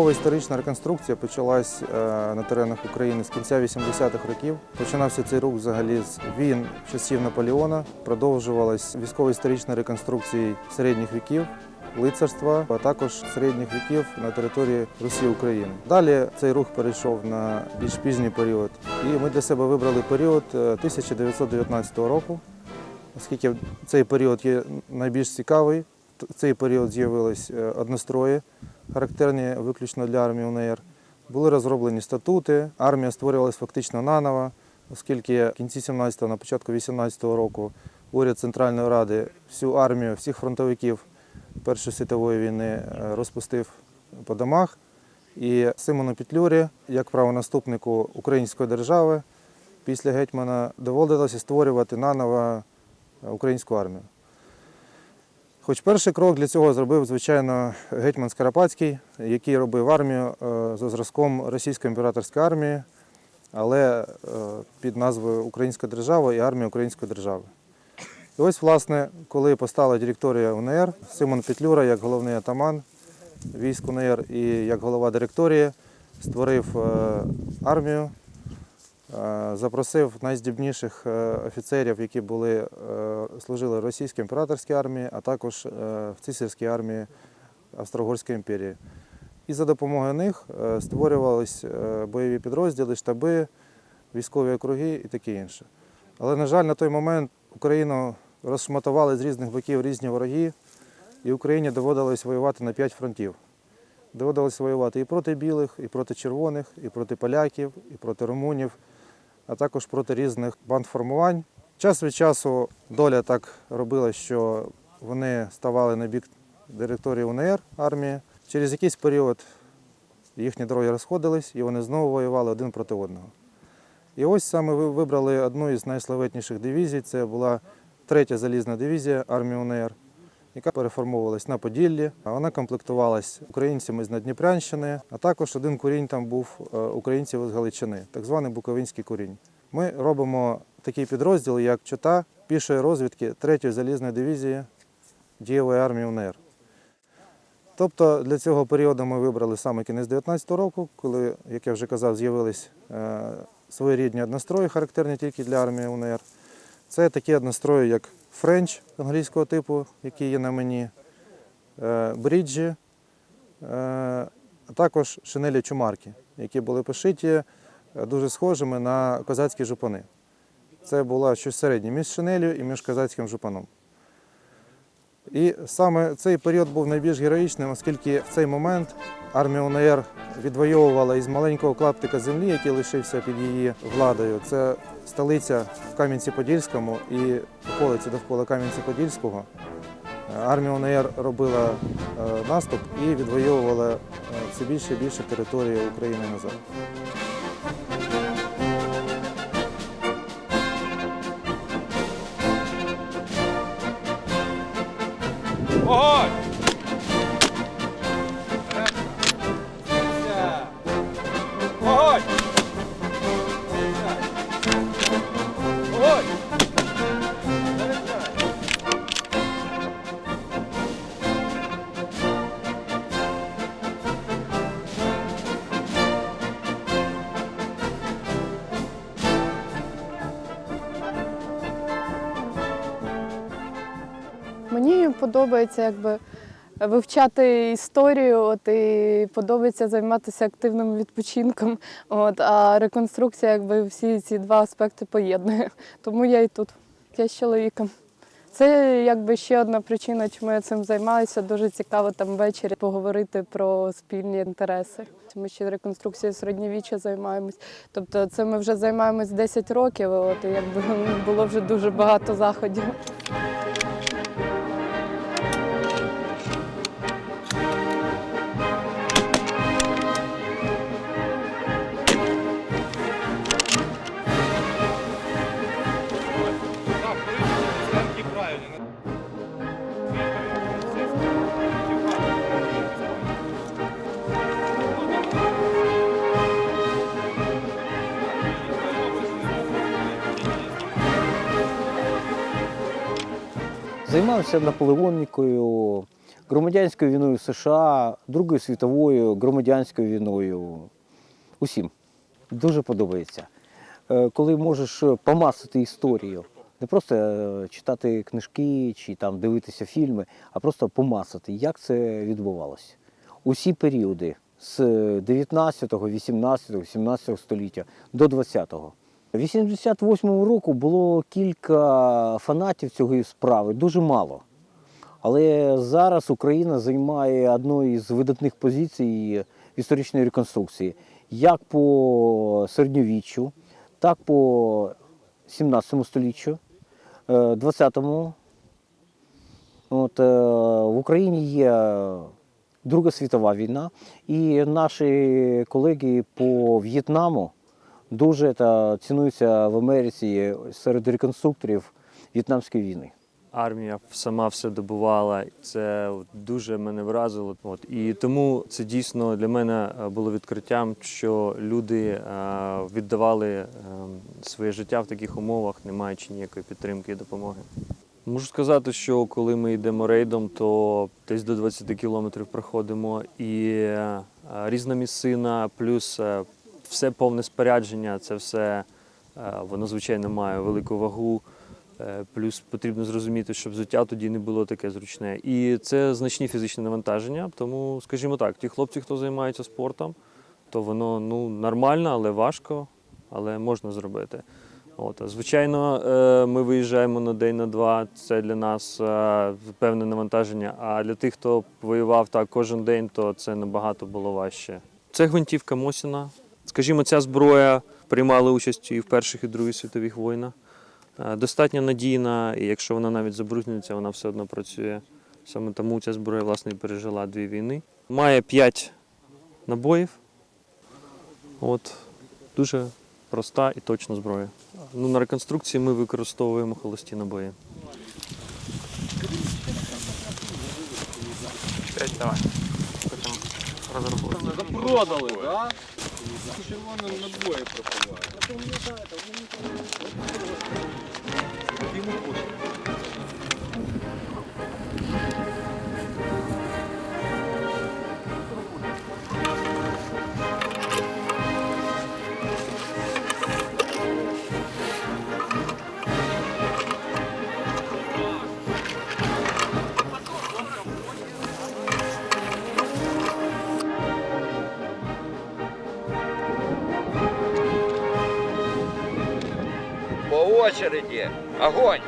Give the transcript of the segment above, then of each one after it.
Військово-історична реконструкція почалась е, на теренах України з кінця 80-х років. Починався цей рух взагалі з війн часів Наполеона. Продовжувалась військово-історична реконструкція середніх віків. Лицарства, а також середніх віків на території Русі України. Далі цей рух перейшов на більш пізній період, і ми для себе вибрали період е, 1919 року, оскільки цей період є найбільш цікавий. В цей період з'явились е, однострої, характерні виключно для армії УНР. Були розроблені статути, армія створювалась фактично наново, оскільки в кінці 17-го, на початку 18-го року уряд Центральної Ради всю армію, всіх фронтовиків Першої світової війни е, розпустив по домах. І Симону Петлюрі, як правонаступнику української держави, після гетьмана доводилося створювати наново українську армію. Хоч перший крок для цього зробив, звичайно, гетьман Скарапацький, який робив армію е, за зразком Російської імператорської армії, але е, під назвою Українська держава і армія Української держави. І ось, власне, коли постала директорія УНР, Симон Петлюра, як головний атаман військ УНР і як голова директорії, створив е, армію, запросив найздібніших е, офіцерів, які були, е, служили російській імператорській армії, а також е, в цисарській армії Австро-Угорської імперії. І за допомогою них е, створювались е, бойові підрозділи, штаби, військові округи і таке інше. Але, на жаль, на той момент Україну розшматували з різних боків різні вороги, і Україні доводилось воювати на п'ять фронтів. Доводилось воювати і проти білих, і проти червоних, і проти поляків, і проти румунів, а також проти різних бандформувань. Час від часу доля так робила, що вони ставали на бік директорії УНР армії. Через якийсь період їхні дороги розходились, і вони знову воювали один проти одного. І ось саме ви вибрали одну із найславетніших дивізій. Це була третя залізна дивізія армії УНР, яка переформовувалась на Поділлі. Вона комплектувалась українцями з Надніпрянщини, а також один курінь там був е, українців з Галичини, так званий Буковинський курінь. Ми робимо такий підрозділ, як чота пішої розвідки третьої залізної дивізії дієвої армії УНР. Тобто для цього періоду ми вибрали саме кінець 19-го року, коли, як я вже казав, з'явились е, своєрідні однострої, характерні тільки для армії УНР. Це такі однострої, як френч англійського типу, який є на мені, е, бріджі, е, а також шинелі чумарки, які були пошиті е, дуже схожими на козацькі жупани. Це було щось середнє між шинелю і між козацьким жупаном. І саме цей період був найбільш героїчним, оскільки в цей момент армія УНР відвоювала із маленького клаптика землі, який лишився під її владою. Це столиця в Кам'янці-Подільському і околиці довкола Кам'янці-Подільського. Армія УНР робила е, наступ і відвоювала е, все більше і більше території України назад. Огонь! Подобається якби вивчати історію, от і подобається займатися активним відпочинком. От, а реконструкція, якби всі ці два аспекти поєднує. Тому я і тут. Я з чоловіком. Це якби ще одна причина, чому я цим займаюся. Дуже цікаво там ввечері поговорити про спільні інтереси. Ми ще реконструкцією середньовіччя займаємось. Тобто це ми вже займаємось 10 років, от і якби було вже дуже багато заходів. Займався наполеонікою, громадянською війною США, Другою світовою, громадянською війною. Усім. Дуже подобається. Е, Коли можеш помасити історію, не просто е, читати книжки чи там дивитися фільми, а просто помасити, як це відбувалося. Усі періоди з 19, 18, 17 століття до 20-го. У 88-му року було кілька фанатів цієї справи, дуже мало. Але зараз Україна займає одну із видатних позицій в історичній реконструкції, як по середньовіччю, так по 17 століттю, е, 20-му. От, е, в Україні є Друга світова війна, і наші колеги по В'єтнаму дуже та, цінуються в Америці серед реконструкторів В'єтнамської війни. армія сама все добувала. Це дуже мене вразило. От і тому це дійсно для мене е, було відкриттям, що люди е, віддавали е, своє життя в таких умовах, не маючи ніякої підтримки і допомоги. Можу сказати, що коли ми йдемо рейдом, то десь до 20 кілометрів проходимо, і різна місцина, плюс все повне спорядження, це все е, воно звичайно має велику вагу. Е, Плюс потрібно зрозуміти, щоб взуття тоді не було таке зручне. І це значні фізичні навантаження. Тому, скажімо так, ті хлопці, хто займається спортом, то воно ну, нормально, але важко, але можна зробити. От, звичайно, е, ми виїжджаємо на день на два. Це для нас певне навантаження. А для тих, хто воював так кожен день, то це набагато було важче. Це гвинтівка Мосіна. Скажімо, ця зброя приймала участь і в Перших і Другій світових війнах. Е, Достатньо надійна, і якщо вона навіть забруднюється, вона все одно працює. Саме тому ця зброя власне пережила дві війни. Має 5 набоїв. От, дуже проста і точна зброя. Ну, на реконструкції ми використовуємо холості набої. П'ять давай. Потім розраховуємо. Запродали, так? Червоно набої пропивають. По Огонь!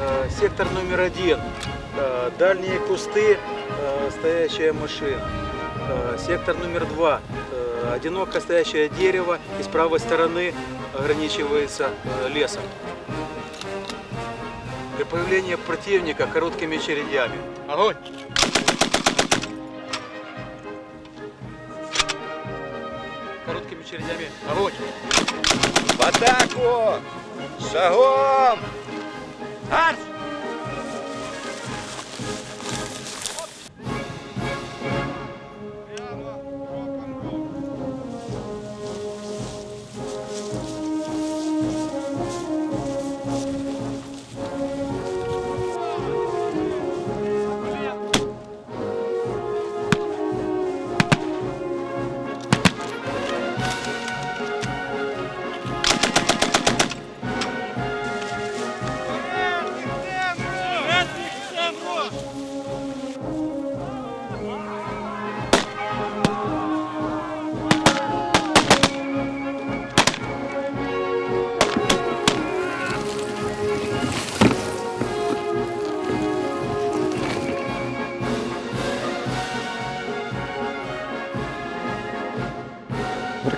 Э, Сектор номер один. Э, Дальние кусты, э, стоящая машина. Сектор номер два. Одиноко стоящее дерево и с правой стороны ограничивается э, лесом. Для появления противника короткими очередями. Огонь! Короткими очередями. Огонь! В атаку! Шагом! Марш!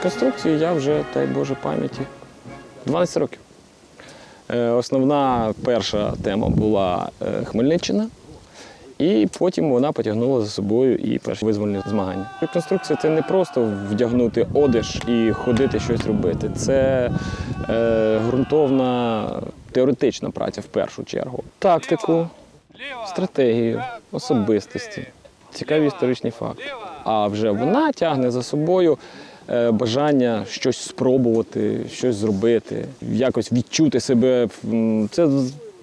В реконструкції я вже, дай Боже пам'яті, 12 років. Е, Основна перша тема була е, Хмельниччина. І потім вона потягнула за собою і перші визвольні змагання. Реконструкція це не просто вдягнути одеж і ходити щось робити. Це е, ґрунтовна теоретична праця в першу чергу. Тактику, стратегію, особистості, цікаві історичні факти. А вже вона тягне за собою бажання щось спробувати, щось зробити, якось відчути себе. Це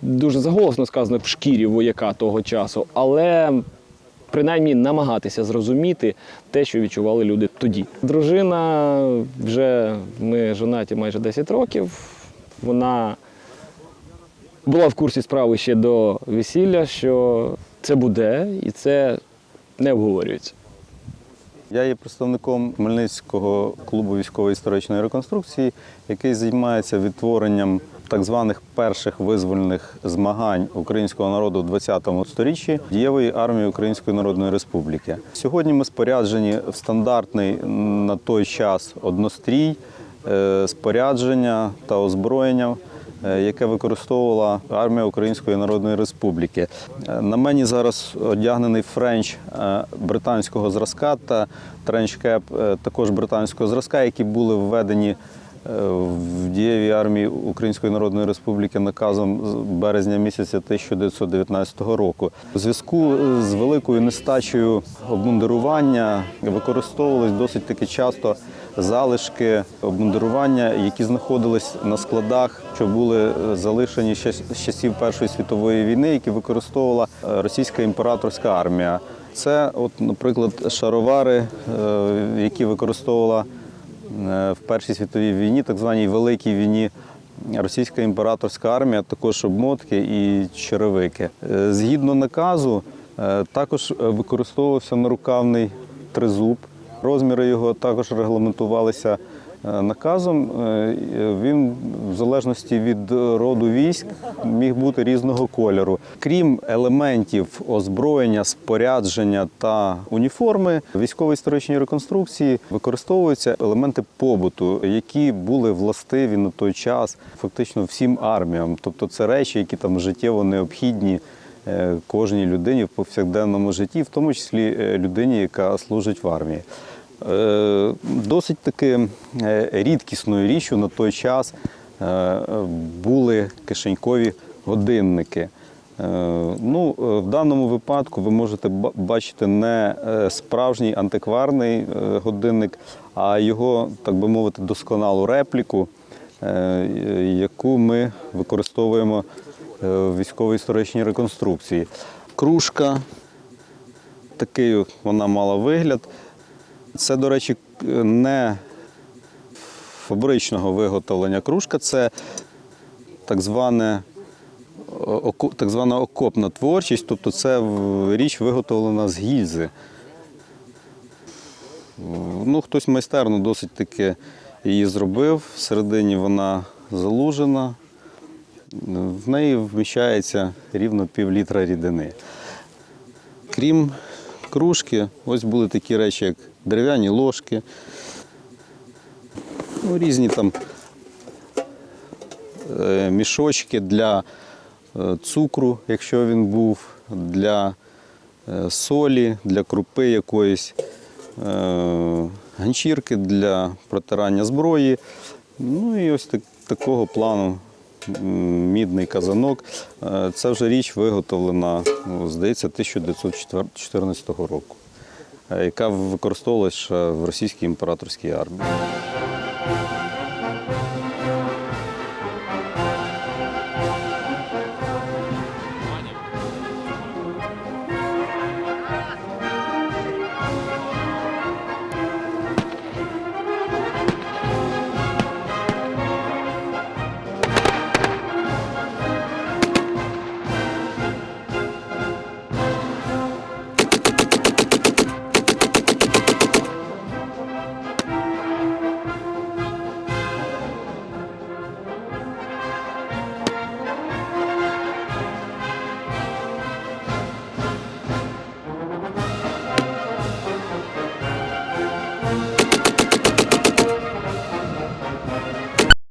дуже заголосно сказано в шкірі вояка того часу, але принаймні намагатися зрозуміти те, що відчували люди тоді. Дружина вже ми жонаті майже 10 років. Вона була в курсі справи ще до весілля, що це буде, і це не обговорюється. Я є представником Хмельницького клубу військової історичної реконструкції, який займається відтворенням так званих перших визвольних змагань українського народу в ХХ сторіччі дієвої армії Української Народної Республіки. Сьогодні ми споряджені в стандартний на той час однострій, е, спорядження та озброєння. Е, Яке використовувала армія Української Народної Республіки. Е, На мені зараз одягнений френч е, британського зразка та тренчкеп також британського зразка, які були введені в дієвій армії Української Народної Республіки наказом з березня місяця 1919 року. У зв'язку з великою нестачею обмундирування використовувались досить таки часто залишки обмундирування, які знаходились на складах, що були е, залишені ще з часів Першої світової війни, які використовувала е, російська імператорська армія. Це, от, наприклад, шаровари, е, які використовувала в Першій світовій війні, так званій Великій війні. Російська імператорська армія, також обмотки і черевики. Е, Згідно наказу, е, також е, використовувався нарукавний тризуб. Розміри його також регламентувалися е, наказом. Е, Він в залежності від роду військ міг бути різного кольору. Крім елементів озброєння, спорядження та уніформи, в військово-історичній реконструкції використовуються елементи побуту, які були властиві на той час фактично всім арміям. Тобто це речі, які там життєво необхідні е, кожній людині в повсякденному житті, в тому числі е, людині, яка служить в армії. Е, Досить таки е, рідкісною річчю на той час е, були кишенькові годинники. Ну, в даному випадку ви можете бачити не справжній антикварний годинник, а його, так би мовити, досконалу репліку, яку ми використовуємо в військово-історичній реконструкції. Кружка, такий вона мала вигляд. Це, до речі, не фабричного виготовлення кружка, це так зване так звана окопна творчість, тобто це річ виготовлена з гільзи. Ну, хтось майстерно досить таки її зробив. Всередині вона залужена, в неї вміщається рівно пів літра рідини. Крім кружки, ось були такі речі, як дерев'яні ложки, ну, різні там е, мішочки для е, цукру, якщо він був, для е, солі, для крупи якоїсь, ганчірки для протирання зброї. Ну і ось так, такого плану мідний казанок. Це вже річ виготовлена, ну, здається, 1914 року, е, яка використовувалася в російській імператорській армії.